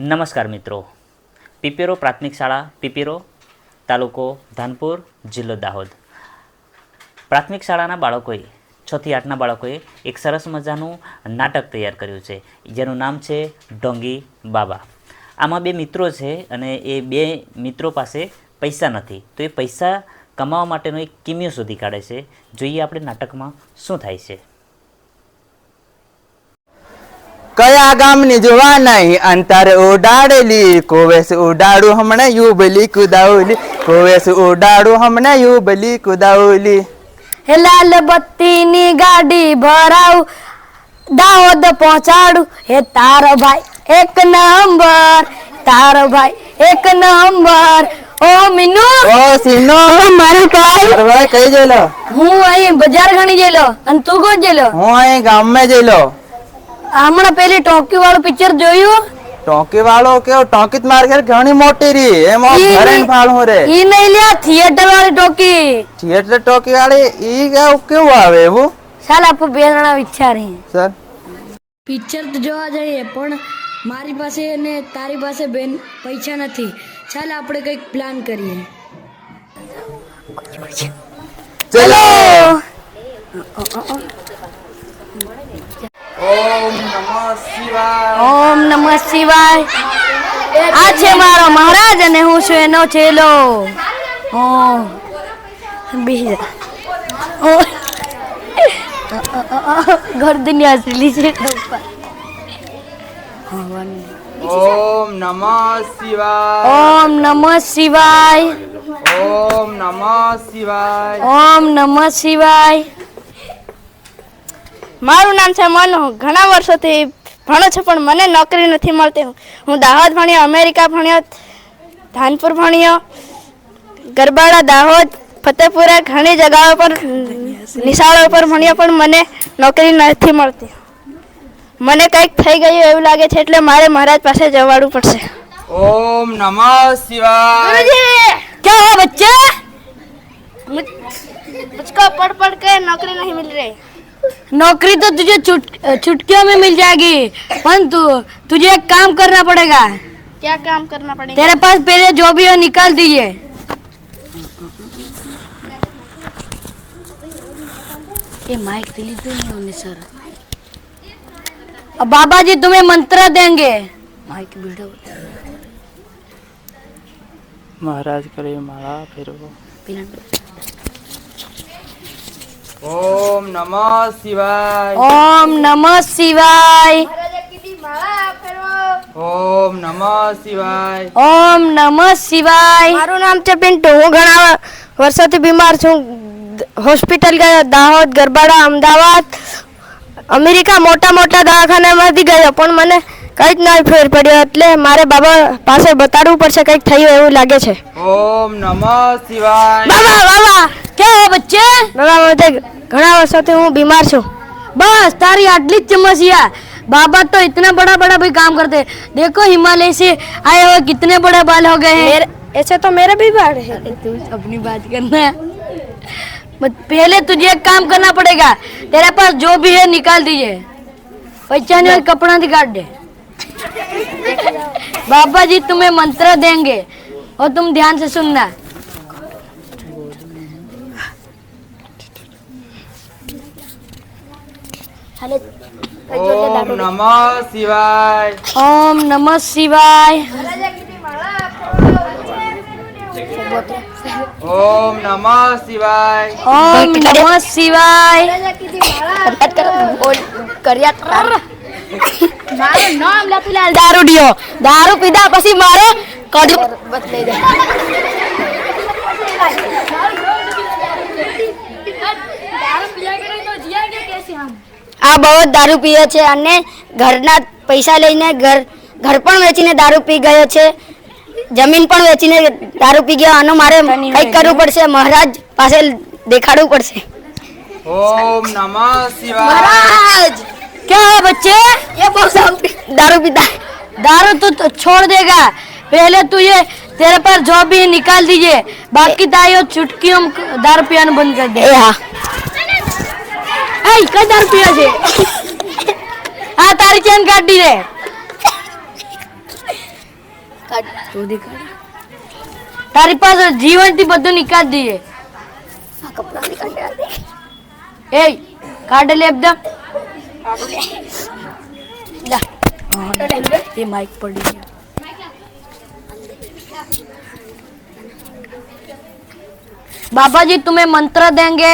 નમસ્કાર મિત્રો. પીપેરો પ્રાથમિક શાળા, પીપેરો તાલુકો ધાનપુર, જિલ્લો દાહોદ. પ્રાથમિક શાળાના બાળકોએ, છથી આઠના બાળકોએ એક સરસ મજાનું નાટક તૈયાર કર્યું છે. જેનું નામ છે ડોંગી બાબા. આમાં બે મિત્રો છે અને એ બે મિત્રો પાસે પૈસા નથી. તો એ પૈસા કમાવા માટેનો એક કિમિયો શોધી કાઢે છે. જોઈએ આપણે નાટકમાં શું થાય છે. કયા ગામની જોવા નહીં અંતર ઉડાડેલી કોવેસ ઉડાડું હમણાં યુબલી કુદાવલી કોવેસ ઉડાડું હમણાં યુબલી કુદાવલી. હે લાલ બત્તીની ગાડી ભરાવું દાહોદ પહોંચાડું. હે તારો ભાઈ એક નંબર તારો ભાઈ એક નંબર. ઓ મીનુ. ઓ સિનો. મારું ભાઈ. ભાઈ કઈ જેલો? હું અહીં બજાર ગણી જેલો અને તું કોણ જેલો? હું અહીં ગામમાં જેલો. હમણાં પેલી ટોકી વાળું પિક્ચર જોયું? ટોકી વાળો કેવો? ટોકી માર ઘેર ઘણી મોટી રી એમાં ઘરે નહીં- રે ઈ નહીં લ્યા થિયેટર વાળી ટોકી. થિયેટર ટોકી વાળી ઈ કેવું કેવું આવે એવું? ચાલ આપ બે જણા વિચારી સર. પિક્ચર તો જોવા જઈએ પણ મારી પાસે ને તારી પાસે બેન પૈસા નથી. ચાલ આપણે કંઈક પ્લાન કરીએ. ચલો! ઓમ નમઃ શિવાય. ઓમ નમઃ શિવાય. આ છે મારો મહારાજ અને હું છું એનો ચેલો ઓમ બીજા ઘર દુનિયા હસલી છે ઓમ નમઃ શિવાય. ઓમ નમઃ શિવાય. ઓમ નમઃ શિવાય. ઓમ નમઃ શિવાય. મારું નામ છે મનુ ઘણા વર્ષોથી ભણું છું પણ મને નોકરી નથી મળતી હું દાહોદ ભણ્યો અમેરિકા ભણ્યો ધાનપુર ભણ્યો ગરબાડા દાહોદ ફતેપુરા ઘણી જગાઓ પર નિશાળો પર ભણ્યો પણ મને નોકરી નથી મળતી મને કંઈક થઈ ગયું એવું લાગે છે એટલે મારે મહારાજ પાસે જવાડવું પડશે ઓમ નમઃ શિવાય क्या हुआ बच्चे मुझको पढ़ पढ़ के नौकरी नहीं मिल रही नौकरी तो तुझे छुट छुटकियों में मिल जाएगी परंतु तुझे एक काम करना पड़ेगा। क्या काम करना पड़ेगा? तेरे पास पहले जो भी हो निकाल दीजिए। ये माइक रिलीज़ भी नहीं होने सर अब बाबा जी तुम्हें मंत्र देंगे। माइक वीडियो महाराज करे माला फिर वो। ઓમ નમઃ શિવાય. ઓમ નમઃ શિવાય. ઓમ નમઃ શિવાય. ઓમ નમઃ શિવાય. મારું નામ છે પિન્ટુ હું ઘણા વર્ષોથી બીમાર છું. હોસ્પિટલ ગયો દાહોદ ગરબાડા અમદાવાદ. અમેરિકા મોટા મોટા દવાખાનામાંથી ગયો પણ મને કંઈ જ નહીં ફેર પડ્યો. એટલે મારે બાબા પાસે બતાડવું પડશે કંઈક થયું એવું લાગે છે. ઓમ નમઃ શિવાય. બાબા બાબા. क्या है बच्चे બાબા મને ઘણા વર્ષોથી હું બીમાર છું बस तारी आटली જ समस्या बाबा तो इतना बड़ा बड़ा भाई काम करते हैं। देखो हिमालय से आए हुए कितने बड़े बाल हो गए हैं मेरे ऐसे तो मेरे भी बाल है तू अपनी बात करना बट पहले तुझे एक काम करना पड़ेगा तेरे पास जो भी है निकाल दीजिए पैसा नहीं हो, कपड़ा निकाल दे बाबा जी तुम्हें मंत्र देंगे और तुम ध्यान से सुनना ઓમ નમઃ શિવાય. ઓમ નમઃ શિવાય. ઓમ નમઃ શિવાય. ઓમ નમઃ શિવાય. કર્યા દારૂ લખીલાલ. દારૂ પીધા પછી મારો કદી બદલાઈ જાય આ બહુ જ દારૂ પીએ છે અને ઘરના પૈસા લઈને ઘર ઘર પણ વેચીને દારૂ પી ગયો છે જમીન પણ વેચીને દારૂ પી ગયો આનું મારે કંઈક કરવું પડશે મહારાજ પાસે દેખાડવું પડશે ઓમ નમઃ શિવાય महाराज क्या है बच्चे ये बहुत दारू पीता है दारू तो, तो छोड़ देगा पहले तुझे तेरे पास जो भी है, निकाल दीजिए बाकी ताइयो चुटकियों में दारू पियानो बंद कर दे हाँ ऐ कई दारू पिया છે આ તારી ચેન કાઢી દે શોધી કાઢ તારી પાસે જીવનથી બધું નીકાળી દઈએ એ કાઢ લે એકદમ લા. ये माइक पड़ी है बाबा जी तुम्हें मंत्र देंगे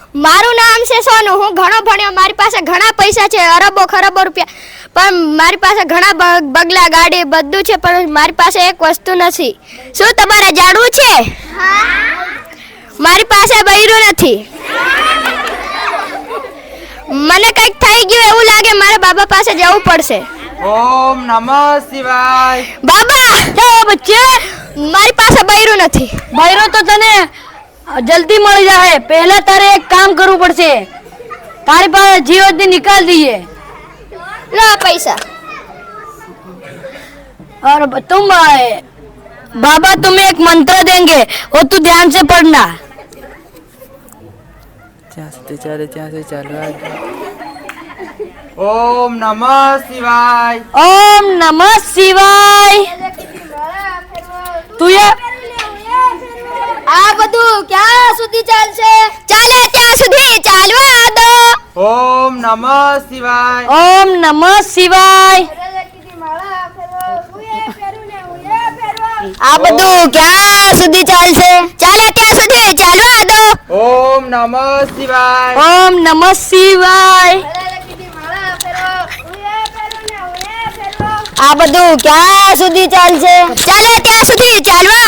મારું નામ છે સોનુ. હું ઘણો ભણ્યો. મારી પાસે ઘણા પૈસા છે અરબો ખરબો રૂપિયા. પણ મારી પાસે ઘણા બગલા ગાડી બધું છે પણ મારી પાસે એક વસ્તુ નથી. શું તમારે જાણવું છે? મારી પાસે બૈરું નથી. મને કંઈક થઈ ગયું એવું લાગે મારે બાબા પાસે જવું પડશે. ઓમ નમઃ શિવાય. બાબા જાઓ બચ્ચે મારી પાસે બૈરું નથી. ભૈરો તો તને જલ્દી મળી જાય પહેલા તારે એક કામ કરવું પડશે તારી પાસે જીવનથી નિકાલ દઈએ લો આ પૈસા और तुम अ, बाबा तुम्हें एक मंत्र देंगे वो तू ध्यान से पढ़ना જ્યાં સુધી ચાલે ત્યાં સુધી ચાલવા ઓમ નમઃ શિવાય ओम नमः शिवाय तू ये સુધી ચાલશે. ચાલે ત્યાં સુધી ચાલવા દો. ઓમ નમઃ શિવાય. ઓમ નમઃ શિવાય. આ બધું ક્યાં સુધી ચાલશે? ચાલે ત્યાં સુધી ચાલવા દો. ઓમ નમઃ શિવાય. ઓમ નમઃ શિવાય. આ બધું ક્યાં સુધી ચાલશે? ચાલે ત્યાં સુધી ચાલવા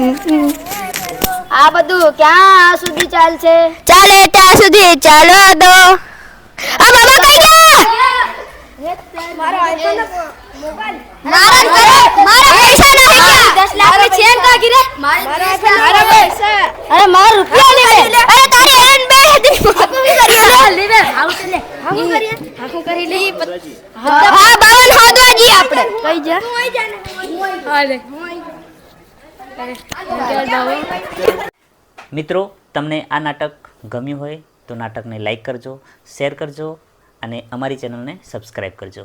આ બધું ક્યાં સુધી ચાલશે? ચાલે ત્યાં સુધી ચાલો દો. આ બાબા કઈ ગયા? મારા કરે મારા પૈસા નથી ગયા. 10 લાખ ચેન કા ગીરે મારા પૈસા અરે મારા રૂપિયા લે. અરે તારી એન બે હતી. લે. લે. આઉટ લે. હાકુ કરીએ હાકુ કરી લે. હા હોદવા જી આપણે. કઈ જા? મિત્રો, તમને આ નાટક ગમ્યું હોય તો નાટકને લાઈક કરજો શેર કરજો અને અમારી ચેનલને સબસ્ક્રાઈબ કરજો.